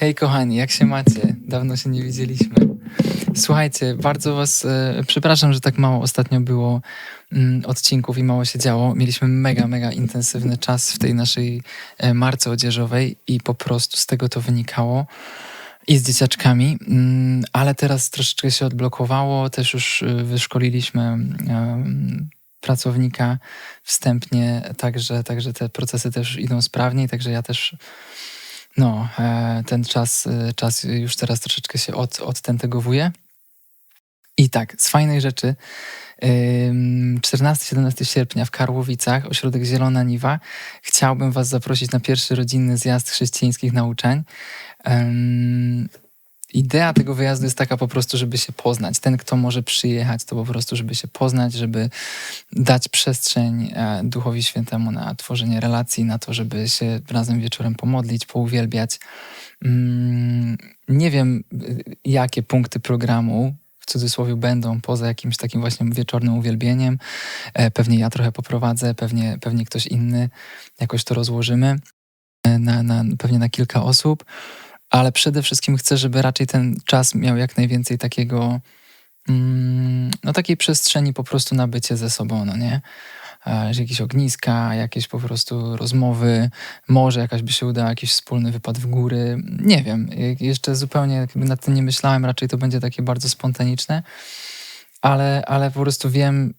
Hej kochani, jak się macie? Dawno się nie widzieliśmy. Słuchajcie, bardzo was e, przepraszam, że tak mało ostatnio było mm, odcinków i mało się działo. Mieliśmy mega, mega intensywny czas w tej naszej e, marce odzieżowej i po prostu z tego to wynikało. I z dzieciaczkami, mm, ale teraz troszeczkę się odblokowało. Też już e, wyszkoliliśmy em, pracownika wstępnie, także, także te procesy też idą sprawniej, także ja też no, e, ten czas, e, czas już teraz troszeczkę się od, odtentegowuje. I tak, z fajnej rzeczy, 14-17 sierpnia w Karłowicach, ośrodek Zielona Niwa, chciałbym Was zaprosić na pierwszy rodzinny zjazd chrześcijańskich nauczeń. Idea tego wyjazdu jest taka po prostu, żeby się poznać. Ten, kto może przyjechać, to po prostu, żeby się poznać, żeby dać przestrzeń e, Duchowi Świętemu na tworzenie relacji, na to, żeby się razem wieczorem pomodlić, pouwielbiać. Mm, nie wiem, jakie punkty programu w cudzysłowie będą poza jakimś takim właśnie wieczornym uwielbieniem. E, pewnie ja trochę poprowadzę, pewnie, pewnie ktoś inny. Jakoś to rozłożymy. E, na, na, pewnie na kilka osób ale przede wszystkim chcę, żeby raczej ten czas miał jak najwięcej takiego, mm, no takiej przestrzeni po prostu na bycie ze sobą, no nie? Jakieś ogniska, jakieś po prostu rozmowy, może jakaś by się udała, jakiś wspólny wypad w góry, nie wiem, jeszcze zupełnie nad tym nie myślałem, raczej to będzie takie bardzo spontaniczne, ale, ale po prostu wiem,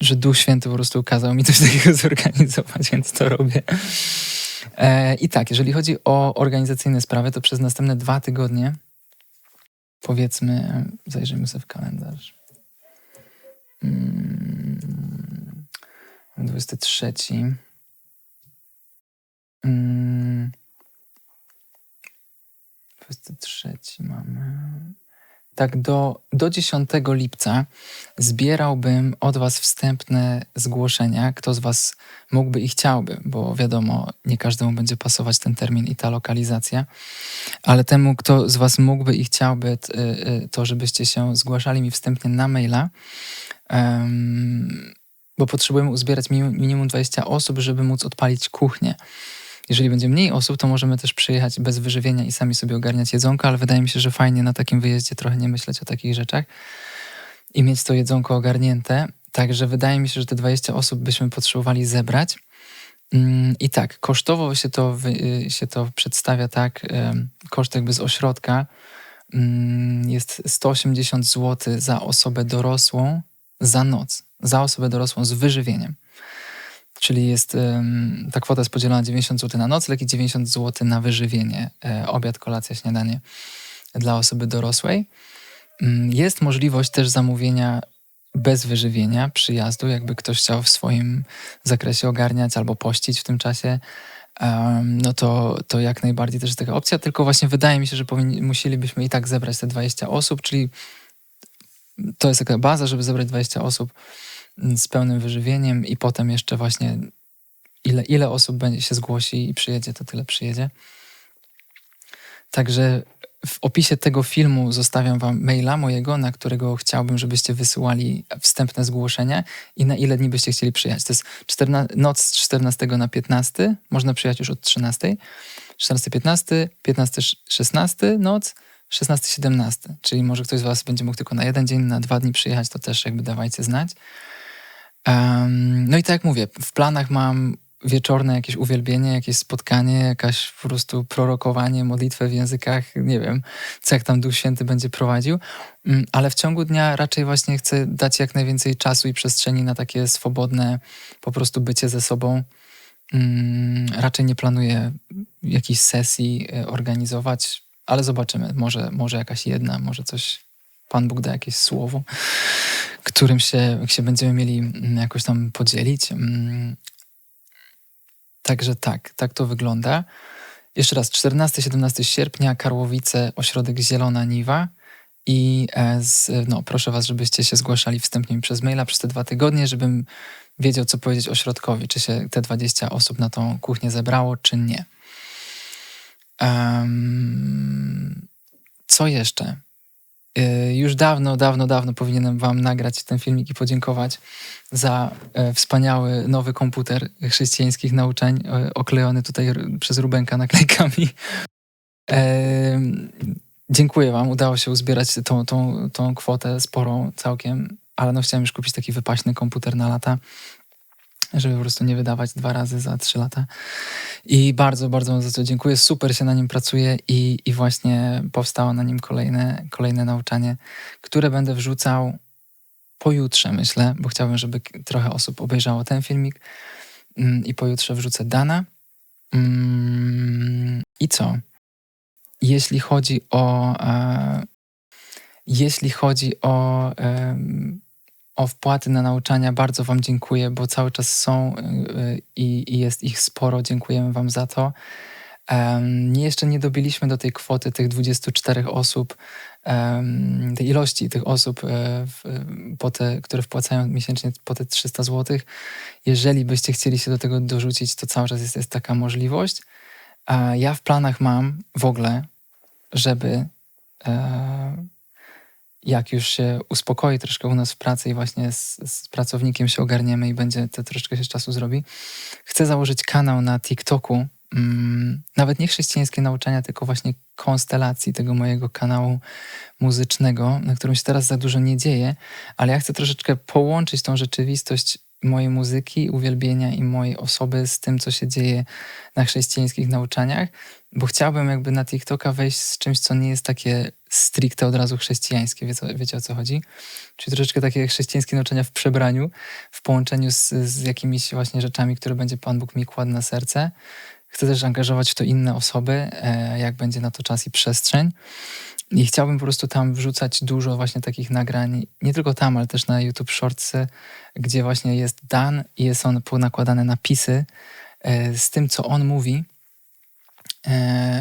że Duch Święty po prostu ukazał mi coś takiego zorganizować, więc to robię. E, I tak, jeżeli chodzi o organizacyjne sprawy, to przez następne dwa tygodnie, powiedzmy, zajrzyjmy sobie w kalendarz. 23. tak do, do 10 lipca zbierałbym od Was wstępne zgłoszenia, kto z Was mógłby i chciałby, bo wiadomo, nie każdemu będzie pasować ten termin i ta lokalizacja, ale temu, kto z Was mógłby i chciałby, y, y, to żebyście się zgłaszali mi wstępnie na maila, bo potrzebujemy uzbierać minimum 20 osób, żeby móc odpalić kuchnię. Jeżeli będzie mniej osób, to możemy też przyjechać bez wyżywienia i sami sobie ogarniać jedzonko, ale wydaje mi się, że fajnie na takim wyjeździe trochę nie myśleć o takich rzeczach i mieć to jedzonko ogarnięte. Także wydaje mi się, że te 20 osób byśmy potrzebowali zebrać. Mm, I tak, kosztowo się to, y, się to przedstawia tak, koszt jakby z ośrodka mm, jest 180 zł za osobę dorosłą za noc, za osobę dorosłą z wyżywieniem czyli jest, ta kwota jest podzielona 90 zł na nocleg i 90 zł na wyżywienie, e, obiad, kolacja, śniadanie dla osoby dorosłej. Mm, jest możliwość też zamówienia bez wyżywienia przyjazdu, jakby ktoś chciał w swoim zakresie ogarniać albo pościć w tym czasie, no to, to jak najbardziej też jest taka opcja, tylko właśnie wydaje mi się, że powinni, musielibyśmy i tak zebrać te 20 osób, czyli to jest taka baza, żeby zebrać 20 osób z pełnym wyżywieniem i potem jeszcze właśnie ile, ile osób będzie się zgłosi i przyjedzie, to tyle przyjedzie. Także w opisie tego filmu zostawiam wam maila mojego, na którego chciałbym, żebyście wysyłali wstępne zgłoszenia i na ile dni byście chcieli przyjechać. To jest 14, noc z 14 na 15, można przyjechać już od 13, 14-15, 15-16 noc, 16-17, czyli może ktoś z was będzie mógł tylko na jeden dzień, na dwa dni przyjechać, to też jakby dawajcie znać. Um, no i tak jak mówię, w planach mam wieczorne jakieś uwielbienie, jakieś spotkanie, jakaś po prostu prorokowanie, modlitwę w językach, nie wiem, co jak tam Duch Święty będzie prowadził, um, ale w ciągu dnia raczej właśnie chcę dać jak najwięcej czasu i przestrzeni na takie swobodne po prostu bycie ze sobą. Um, raczej nie planuję jakiejś sesji e, organizować, ale zobaczymy. Może, może jakaś jedna, może coś Pan Bóg da jakieś słowo, którym się, się będziemy mieli mm, jakoś tam podzielić. Mm. Także tak, tak to wygląda. Jeszcze raz, 14-17 sierpnia, Karłowice, ośrodek Zielona Niwa. I e, z, no, proszę Was, żebyście się zgłaszali wstępnie przez maila przez te dwa tygodnie, żebym wiedział, co powiedzieć ośrodkowi, czy się te 20 osób na tą kuchnię zebrało, czy nie. Um, co jeszcze? Y, już dawno, dawno, dawno powinienem Wam nagrać ten filmik i podziękować za e, wspaniały nowy komputer chrześcijańskich nauczeń, oklejony tutaj przez Rubenka naklejkami. E, dziękuję wam, udało się uzbierać tą, tą, tą kwotę sporą całkiem, ale no chciałem już kupić taki wypaśny komputer na lata, żeby po prostu nie wydawać dwa razy za trzy lata. I bardzo, bardzo za to dziękuję. Super się na nim pracuje i, i właśnie powstało na nim kolejne, kolejne nauczanie, które będę wrzucał pojutrze, myślę, bo chciałbym, żeby trochę osób obejrzało ten filmik. Mm, I pojutrze wrzucę dana. Mm, I co? Jeśli chodzi o. E, jeśli chodzi o, o wpłaty na nauczania, bardzo Wam dziękuję, bo cały czas są e, i, i jest ich sporo. Dziękujemy Wam za to. Nie, jeszcze nie dobiliśmy do tej kwoty tych 24 osób, tej ilości tych osób, e, po te, które wpłacają miesięcznie po te 300 zł. Jeżeli byście chcieli się do tego dorzucić, to cały czas jest, jest taka możliwość. Ja w planach mam w ogóle, żeby e, jak już się uspokoi troszkę u nas w pracy i właśnie z, z pracownikiem się ogarniemy i będzie to troszeczkę się czasu zrobi, chcę założyć kanał na TikToku, mm, nawet nie chrześcijańskie nauczania, tylko właśnie konstelacji tego mojego kanału muzycznego, na którym się teraz za dużo nie dzieje, ale ja chcę troszeczkę połączyć tą rzeczywistość mojej muzyki, uwielbienia i mojej osoby z tym, co się dzieje na chrześcijańskich nauczaniach, bo chciałbym jakby na TikToka wejść z czymś, co nie jest takie stricte od razu chrześcijańskie, wiecie, wiecie o co chodzi? Czyli troszeczkę takie chrześcijańskie nauczania w przebraniu, w połączeniu z, z jakimiś właśnie rzeczami, które będzie Pan Bóg mi kładł na serce. Chcę też angażować w to inne osoby, e, jak będzie na to czas i przestrzeń. I chciałbym po prostu tam wrzucać dużo właśnie takich nagrań, nie tylko tam, ale też na YouTube Shortsy, gdzie właśnie jest Dan i on ponakładane napisy e, z tym, co on mówi,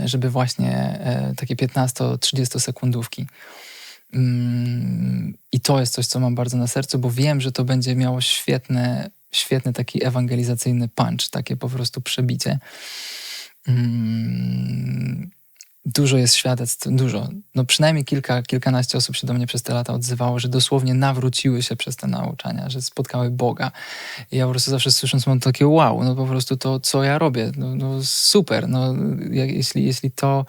żeby właśnie takie 15-30 sekundówki. Mm, I to jest coś, co mam bardzo na sercu, bo wiem, że to będzie miało świetne świetny taki ewangelizacyjny punch, takie po prostu przebicie. Dużo jest świadectw, dużo. No przynajmniej kilka, kilkanaście osób się do mnie przez te lata odzywało, że dosłownie nawróciły się przez te nauczania, że spotkały Boga. I ja po prostu zawsze słysząc mam takie wow, no po prostu to, co ja robię, no, no super. No, jeśli, jeśli to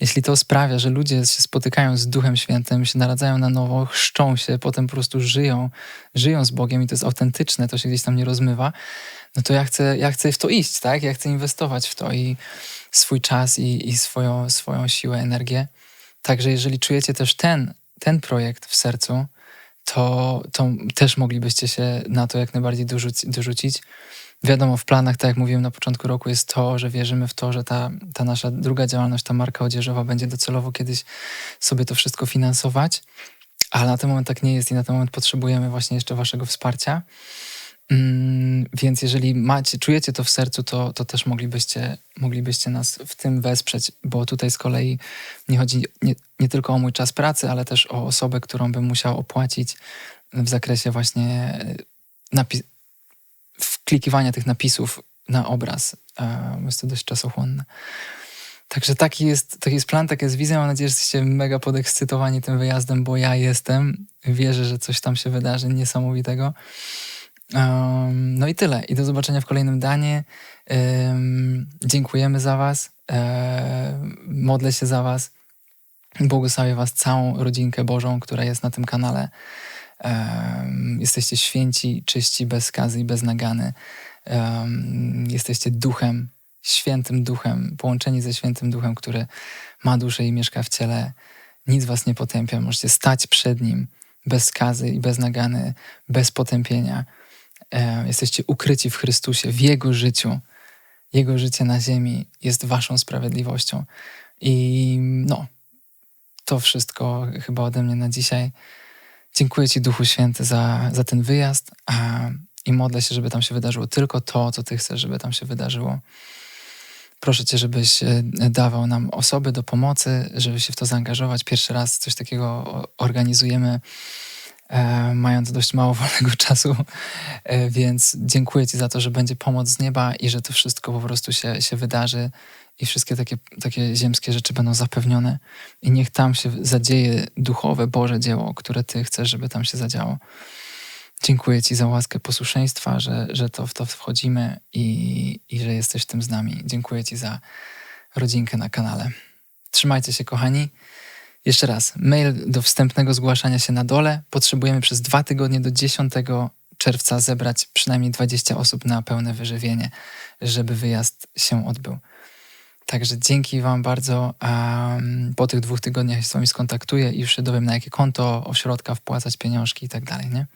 jeśli to sprawia, że ludzie się spotykają z Duchem Świętym, się naradzają na nowo, chrzczą się, potem po prostu żyją, żyją z Bogiem i to jest autentyczne, to się gdzieś tam nie rozmywa, no to ja chcę, ja chcę w to iść, tak? Ja chcę inwestować w to i swój czas i, i swoją, swoją siłę, energię. Także jeżeli czujecie też ten, ten projekt w sercu, to, to też moglibyście się na to jak najbardziej dorzucić. Wiadomo, w planach, tak jak mówiłem na początku roku, jest to, że wierzymy w to, że ta, ta nasza druga działalność, ta marka odzieżowa będzie docelowo kiedyś sobie to wszystko finansować, ale na ten moment tak nie jest i na ten moment potrzebujemy właśnie jeszcze Waszego wsparcia. Mm, więc jeżeli macie, czujecie to w sercu, to, to też moglibyście, moglibyście nas w tym wesprzeć, bo tutaj z kolei nie chodzi nie, nie tylko o mój czas pracy, ale też o osobę, którą bym musiał opłacić w zakresie właśnie napi- wklikiwania tych napisów na obraz. Jest to dość czasochłonne. Także taki jest, taki jest plan, taka jest wizja. Mam nadzieję, że jesteście mega podekscytowani tym wyjazdem, bo ja jestem. Wierzę, że coś tam się wydarzy niesamowitego. Um, no i tyle. I do zobaczenia w kolejnym danie. Um, dziękujemy za Was. Um, modlę się za Was. Błogosławię Was całą rodzinkę Bożą, która jest na tym kanale. Jesteście święci, czyści, bez skazy i bez nagany. Jesteście duchem, świętym duchem, połączeni ze świętym duchem, który ma duszę i mieszka w ciele. Nic was nie potępia. Możecie stać przed nim bez skazy i bez nagany, bez potępienia. Jesteście ukryci w Chrystusie, w Jego życiu. Jego życie na ziemi jest waszą sprawiedliwością. I no, to wszystko chyba ode mnie na dzisiaj. Dziękuję Ci, Duchu Święty, za, za ten wyjazd a, i modlę się, żeby tam się wydarzyło tylko to, co Ty chcesz, żeby tam się wydarzyło. Proszę Cię, żebyś e, dawał nam osoby do pomocy, żeby się w to zaangażować. Pierwszy raz coś takiego organizujemy, e, mając dość mało wolnego czasu, e, więc dziękuję Ci za to, że będzie pomoc z nieba i że to wszystko po prostu się, się wydarzy i wszystkie takie, takie ziemskie rzeczy będą zapewnione. I niech tam się zadzieje duchowe, Boże dzieło, które Ty chcesz, żeby tam się zadziało. Dziękuję Ci za łaskę posłuszeństwa, że, że to w to wchodzimy i, i że jesteś w tym z nami. Dziękuję Ci za rodzinkę na kanale. Trzymajcie się, kochani. Jeszcze raz, mail do wstępnego zgłaszania się na dole. Potrzebujemy przez dwa tygodnie do 10 czerwca zebrać przynajmniej 20 osób na pełne wyżywienie, żeby wyjazd się odbył. Także dzięki Wam bardzo. Um, po tych dwóch tygodniach się z Wami skontaktuję i już się dowiem, na jakie konto ośrodka wpłacać pieniążki i tak dalej, nie?